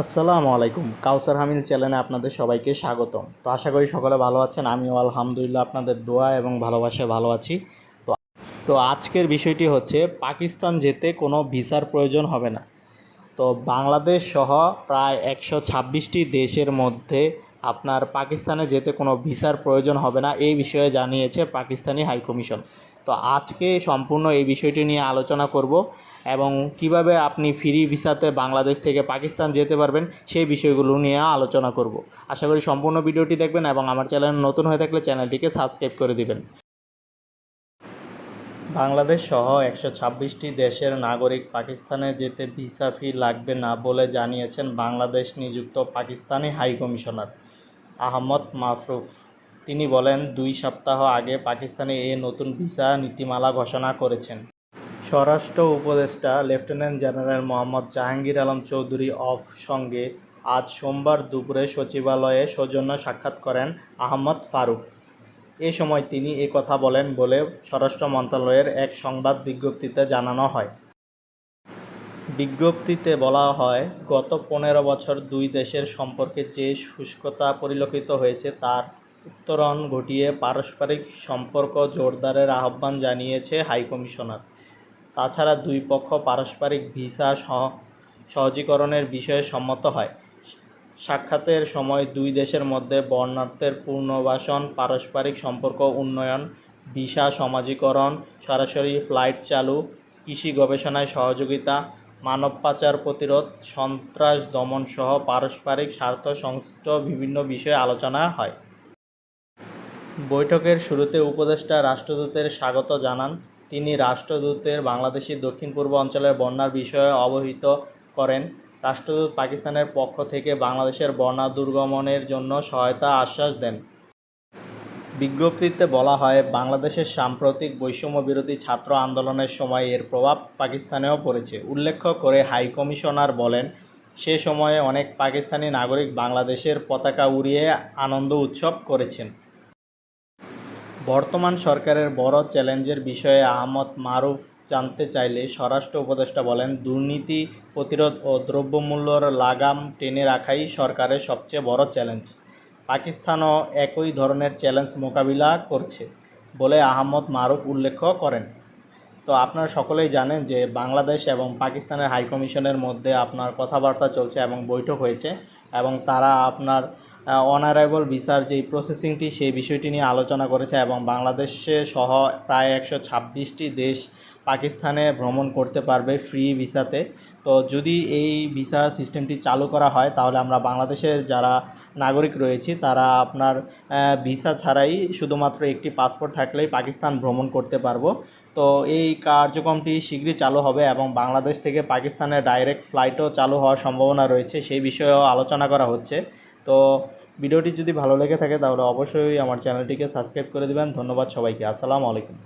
আসসালামু আলাইকুম। কাউসার হামিল চ্যানেলে আপনাদের সবাইকে স্বাগতম। তো আশা করি সকলে ভালো আছেন, আমিও আলহামদুলিল্লাহ আপনাদের দোয়া এবং ভালোবাসায় ভালো আছি। তো তো আজকের বিষয়টি হচ্ছে, পাকিস্তান যেতে কোনো ভিসার প্রয়োজন হবে না। তো বাংলাদেশ সহ প্রায় একশো ছাব্বিশটি দেশের মধ্যে আপনার পাকিস্তানে যেতে কোনো ভিসার প্রয়োজন হবে না, এই বিষয়ে জানিয়েছে পাকিস্তানি হাইকমিশন। তো আজকে সম্পূর্ণ এই বিষয়টি নিয়ে আলোচনা করব। এবং কীভাবে আপনি ফ্রি ভিসাতে বাংলাদেশ থেকে পাকিস্তান যেতে পারবেন, সেই বিষয়গুলো নিয়ে আলোচনা করব। আশা করি সম্পূর্ণ ভিডিওটি দেখবেন এবং আমার চ্যানেল নতুন হয়ে থাকলে চ্যানেলটিকে সাবস্ক্রাইব করে দিবেন। বাংলাদেশ সহ একশো ছাব্বিশটি দেশের নাগরিক পাকিস্তানে যেতে ভিসা ফি লাগবে না বলে জানিয়েছেন বাংলাদেশ নিযুক্ত পাকিস্তানি হাই কমিশনার আহমদ মাফরুফ। তিনি বলেন, দুই সপ্তাহ আগে পাকিস্তানে এ নতুন ভিসা নীতিমালা ঘোষণা করেছেন। স্বরাষ্ট্র উপদেষ্টা লেফটেন্যান্ট জেনারেল মোহাম্মদ জাহাঙ্গীর আলম চৌধুরী অফ সঙ্গে আজ সোমবার দুপুরে সচিবালয়ে সৌজন্য সাক্ষাৎ করেন আহমদ ফারুক। এ সময় তিনি এ কথা বলেন বলে স্বরাষ্ট্র মন্ত্রণালয়ের এক সংবাদ বিজ্ঞপ্তিতে জানানো হয়। বিজ্ঞপ্তিতে বলা হয়, গত পনেরো বছর দুই দেশের সম্পর্কে যে শুষ্কতা পরিলক্ষিত হয়েছে তার উত্তরণ ঘটিয়ে পারস্পরিক সম্পর্ক জোরদারের আহ্বান জানিয়েছে হাইকমিশনার। তাছাড়া দুই পক্ষ পারস্পরিক ভিসা সহ সহজীকরণের বিষয়ে সম্মত হয়। সাক্ষাতের সময় দুই দেশের মধ্যে বর্ণার্থের পুনর্বাসন, পারস্পরিক সম্পর্ক উন্নয়ন, ভিসা সমাজীকরণ, সরাসরি ফ্লাইট চালু, কৃষি গবেষণায় সহযোগিতা, মানব পাচার প্রতিরোধ, সন্ত্রাস দমন সহ পারস্পরিক স্বার্থ সংশ্লিষ্ট বিভিন্ন বিষয়ে আলোচনা হয়। বৈঠকের শুরুতে উপদেষ্টা রাষ্ট্রদূতের স্বাগত জানান তিনি রাষ্ট্রদূতের বাংলাদেশি দক্ষিণ পূর্ব অঞ্চলের বন্যার বিষয়ে অবহিত করেন। রাষ্ট্রদূত পাকিস্তানের পক্ষ থেকে বাংলাদেশের বন্যা দুর্গমনের জন্য সহায়তা আশ্বাস দেন। বিজ্ঞপ্তিতে বলা হয়, বাংলাদেশের সাম্প্রতিক বৈষম্য বিরোধী ছাত্র আন্দোলনের সময় এর প্রভাব পাকিস্তানেও পড়েছে। উল্লেখ করে, হাই কমিশনার বলেন, সে সময়ে অনেক পাকিস্তানি নাগরিক বাংলাদেশের পতাকা উড়িয়ে আনন্দ উৎসব করেছেন। বর্তমান সরকারের বড় চ্যালেঞ্জের বিষয়ে আহমদ মারুফ জানতে চাইলে স্বরাষ্ট্র উপদেষ্টা বলেন, দুর্নীতি, প্রতিরোধ ও দ্রব্যমূল্যর লাগাম টেনে রাখাই সরকারের সবচেয়ে বড় চ্যালেঞ্জ। পাকিস্তানও একই ধরনের চ্যালেঞ্জ মোকাবিলা করছে বলে আহমদ মারুফ উল্লেখ করেন। তো আপনারা সকলেই জানেন যে বাংলাদেশ এবং পাকিস্তানের হাইকমিশনের মধ্যে আপনার কথাবার্তা চলছে এবং বৈঠক হয়েছে এবং তারা আপনার অনারাইবল ভিসার যেই প্রসেসিংটি সেই বিষয়টি নিয়ে আলোচনা করেছে এবং বাংলাদেশে সহ প্রায় একশো ছাব্বিশটি দেশ পাকিস্তানে ভ্রমণ করতে পারবে ফ্রি ভিসাতে তো যদি এই ভিসা সিস্টেমটি চালু করা হয়, তাহলে আমরা বাংলাদেশের যারা নাগরিক রয়েছি, তারা আপনার ভিসা ছাড়াই শুধুমাত্র একটি পাসপোর্ট থাকলেই পাকিস্তান ভ্রমণ করতে পারব। তো এই কার্যক্রমটি শীঘ্রই চালু হবে এবং বাংলাদেশ থেকে পাকিস্তানের ডাইরেক্ট ফ্লাইটও চালু হওয়ার সম্ভাবনা রয়েছে, সেই বিষয়েও আলোচনা করা হচ্ছে। তো ভিডিওটি যদি ভালো লেগে থাকে তাহলে অবশ্যই আমার চ্যানেলটিকে সাবস্ক্রাইব করে দেবেন। ধন্যবাদ সবাইকে। আসসালামু আলাইকুম।